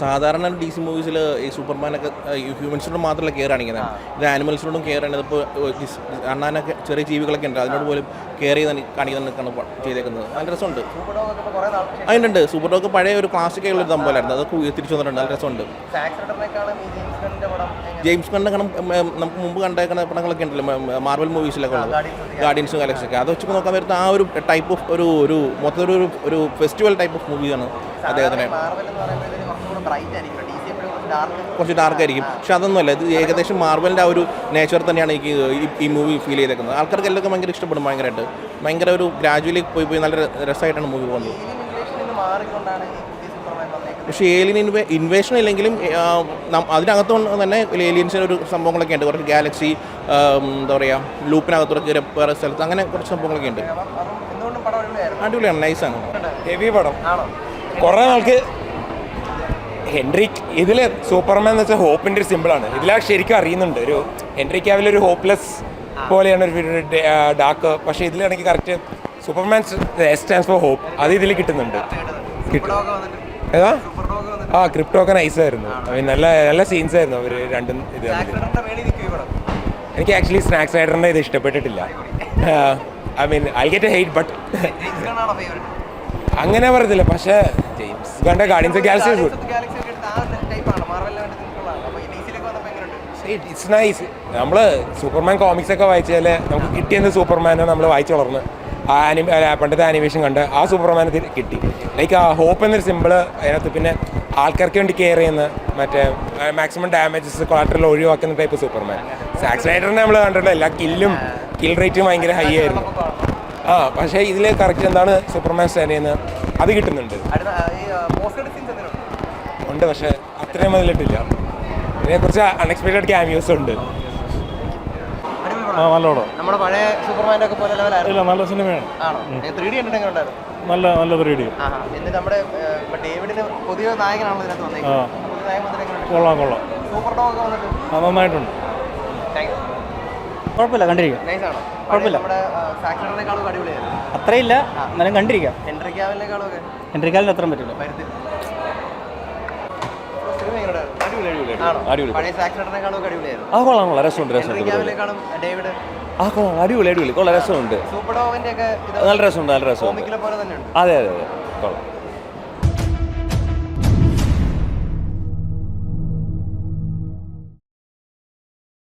സാധാരണ D C മൂവീസിൽ ഈ സൂപ്പർമാനൊക്കെ ഹ്യൂമൻസിനോട് മാത്രമല്ല കെയർ കാണിക്കുന്നത് ഇത് ആനിമൽസിനോടും കെയർ ആണ്. ഇതിപ്പോൾ അണ്ണാനൊക്കെ ചെറിയ ജീവികളൊക്കെ ഉണ്ട്. അതിനോട് പോലും കെയർ ചെയ്ത് കാണിക്കുന്നതാണ് ചെയ്തേക്കുന്നത്. നല്ല രസമുണ്ട്. അതിനുണ്ട്. സൂപ്പർ ഡോഗ് പഴയ ഒരു ക്ലാസിക് ഒരു സംഭവമായിരുന്നു. അത് തിരിച്ചു വന്നിട്ടുണ്ട്. നല്ല രസമുണ്ട്. ജെയിംസ് കണ്ട കണം നമുക്ക് മുമ്പ് കണ്ടേക്കുന്ന പടങ്ങളൊക്കെ ഉണ്ടല്ലോ. മാർവൽ മൂവീസിലൊക്കെ ഉള്ളത്. ഗാർഡിയൻസ് ഒക്കെ. അത് വെച്ച് നോക്കാൻ വരുന്ന ആ ഒരു ടൈപ്പ് ഓഫ് ഒരു ഒരു മൊത്തത്തിൽ ഒരു ഒരു ഫെസ്റ്റിവൽ ടൈപ്പ് ഓഫ് മൂവിയാണ് അദ്ദേഹത്തിന് കുറച്ച് ഡാർക്കായിരിക്കും കുറച്ച് ഡാർക്ക് ആയിരിക്കും. പക്ഷെ അതൊന്നുമല്ല ഇത് ഏകദേശം മാർബലിന്റെ ആ ഒരു നേച്ചർ തന്നെയാണ് എനിക്ക് ഈ- മൂവി ഫീൽ ചെയ്തേക്കുന്നത്. ആൾക്കാർക്ക് എല്ലാവർക്കും ഭയങ്കര ഇഷ്ടപ്പെടും ഭയങ്കരമായിട്ട്. ഭയങ്കര ഒരു ഗ്രാജുവലി പോയി പോയി നല്ല രസമായിട്ടാണ് മൂവി പോകുന്നത്. പക്ഷേ ഏലിയൻ ഇൻവേ ഇൻവേഷൻ ഇല്ലെങ്കിലും അതിനകത്തു തന്നെ ഏലിയൻസിന്റെ ഒരു സംഭവങ്ങളൊക്കെ ഉണ്ട്. കുറച്ച് ഗാലക്സി എന്താ പറയുക ലൂപ്പിനകത്തൊക്കെ കയറി വേറെ സ്ഥലത്ത് അങ്ങനെ കുറച്ച് സംഭവങ്ങളൊക്കെ ഉണ്ട്. അടിപൊളിയാണ് നൈസാണ് ഹെവി പടം. കുറേ നാൾക്ക് ഹെൻറിക് ഇതിൽ സൂപ്പർമാൻ എന്ന് വെച്ചാൽ ഹോപ്പിന്റെ ഒരു സിമ്പിളാണ് ഇതിലാ ശരിക്കും അറിയുന്നുണ്ട്. ഒരു ഹെൻറി ക്യാവിൽ ഒരു ഹോപ്പ്ലെസ് പോലെയാണ് ഒരു ഡാർക്ക് പക്ഷേ ഇതിലാണെങ്കിൽ correct Superman stands for hope അത് ഇതിൽ കിട്ടുന്നുണ്ട്. ഏതാ? ആ ക്രിപ്റ്റോക്കെ നൈസ് ആയിരുന്നു. നല്ല നല്ല സീൻസ് ആയിരുന്നു അവർ രണ്ടും ഇത് എനിക്ക് ആക്ച്വലി സ്നാക്സ് റൈഡറിന്റെ ഇത് ഇഷ്ടപ്പെട്ടിട്ടില്ല. I mean I get a hate but അങ്ങനെ പറയത്തില്ല. പക്ഷേ ജെയിംസ് ഗാന്റെ ഗാർഡിയൻസ് ഗാലക്സി ഗുഡ് ഗാലക്സി ഒക്കെ എടുത്ത് ആ ടൈപ്പാണ് മാർവലിനെ വേണ്ടി നിൽക്കുന്നതാണ് അപ്പോൾ ഈ ഡി സിയിലേക്ക് വന്നപ്പോൾ എങ്ങനെയുണ്ട് ഇറ്റ്സ് നൈസ് നമ്മൾ സൂപ്പർമാൻ കോമിക്സ് ഒക്കെ വായിച്ചാൽ നമുക്ക് കിട്ടിയെന്ന് സൂപ്പർമാനെ നമ്മൾ വായിച്ചു വളർന്ന്. ആ ആനി പണ്ടത്തെ ആനിമേഷൻ കണ്ട് ആ സൂപ്പർമാനെ കിട്ടി. ലൈക്ക് ആ ഹോപ്പ് എന്നൊരു സിമ്പിൾ അതിനകത്ത് പിന്നെ ആൾക്കാർക്ക് വേണ്ടി കെയർ ചെയ്യുന്ന മറ്റേ മാക്സിമം ഡാമേജസ് ക്വാർട്ടറിൽ ഒഴിവാക്കുന്ന ടൈപ്പ് സൂപ്പർമാൻ സാക്സ് റൈഡറിനെ നമ്മൾ കണ്ടിട്ടില്ല എല്ലാ കില്ലും കിൽ റേറ്റും ഭയങ്കര ഹൈ ആയിരുന്നു. ആ പക്ഷേ ഇതിൽ കറക്റ്റ് എന്താണ് സൂപ്പർമാൻ സ്റ്റാൻഡ് ചെയ്യുന്നത്? അത് കിട്ടുന്നുണ്ട്. ഉണ്ട് പക്ഷേ അത്രയും അതിലിട്ടില്ല. ഇതിനെക്കുറിച്ച് അൺഎക്സ്പെക്റ്റഡ് ക്യാമിയോസ് ഉണ്ട്. ആ നല്ലോണം നമ്മുടെ പഴയ സൂപ്പർമാന്റെ ഒക്കെ പോലെ ലെവലായിരുന്നു ഇല്ല നല്ല സിനിമയാണ് ആണോ? ത്രീ ഡി കണ്ടിട്ട് എങ്ങനെ നല്ല നല്ല ത്രീ ഡി എന്നിട്ട് നമ്മുടെ ഡേവിഡിന് പുതിയ നായകനാണല്ലോ ഇതിനകത്ത് വന്നേക്കുന്നത്. നായകൻ വന്നിട്ട് കൊള്ളാം കൊള്ളാം. സൂപ്പർ ഡോഗ് ഒക്കെ വന്നിട്ട്. ആ നന്നായിട്ടുണ്ട്. കുഴപ്പമില്ല കണ്ടിരിക്കാം. നൈസ് ആണോ. കുഴപ്പമില്ല. അത്രയില്ല എന്നാലും കണ്ടിരിക്കാം. ഹെൻറിക്കാലിന് അത്രയും പറ്റില്ല. അടിപൊളിയായിരുന്നു. ആ കൊള്ളാം കൊള്ളാം. രസമുണ്ട് രസമുണ്ട് ആ കൊള്ളാം. അടിപൊളി അടിപൊളി. കൊള്ളാം രസമുണ്ട്. നല്ല രസമുണ്ട് നല്ല രസമുണ്ട്. അതെ അതെ അതെ. കൊള്ളാം.